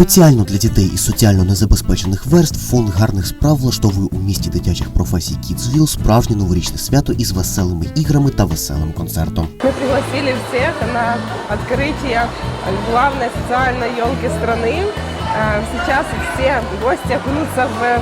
Спеціально для дітей із соціально незабезпечених верств фонд гарних справ влаштовує у місті дитячих професій Kidsville справжнє новорічне свято із веселими іграми та веселим концертом. Мы пригласили всех на открытие главной социальной елки страны. Э, Сейчас все гости окунутся в э,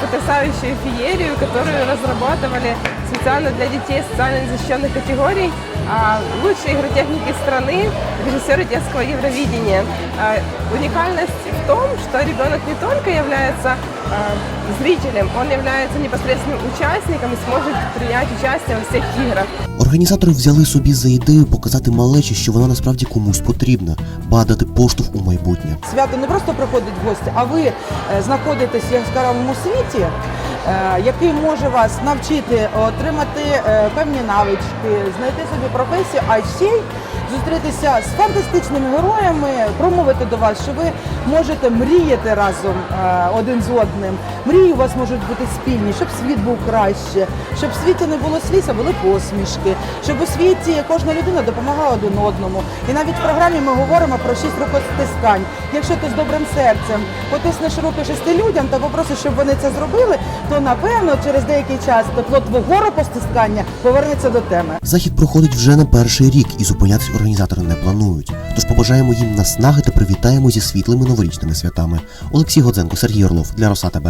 потрясающую феерию, которую разрабатывали специально для детей социально незащищенных категорий. А Лучшие игротехники страны, режиссеры детского Евровидения. Э, Уникальность в том, что ребенок не только является э, зрителем, он является непосредственным участником и сможет принять участие во всех играх. Організатори взяли собі за ідею показати малечі, що вона насправді комусь потрібна, ба дати поштовх у майбутнє. Свято не просто приходить в гості, а ви е, знаходитесь в яскравому світі, е, який може вас навчити отримати е, певні навички, знайти собі професію, а ще й зустрітися з фантастичними героями, промовити до вас, що ви можете мріяти разом е, один з одним. Мрії у вас можуть бути спільні, щоб світ був краще, щоб в світі не було сліз, а були посмішки, щоб у світі кожна людина допомагала один одному. І навіть в програмі ми говоримо про шість рукостискань. Якщо ти з добрим серцем потиснеш руки шести людям та попросиш, щоб вони це зробили, то напевно через деякий час тепло твого рукостискання повернеться до теми. Захід проходить вже не перший рік і зупинятись організатори не планують. Тож побажаємо їм наснаги та привітаємо зі світлими новорічними святами. Олексій Годзенко, Сергій Орлов для Роса ТБ.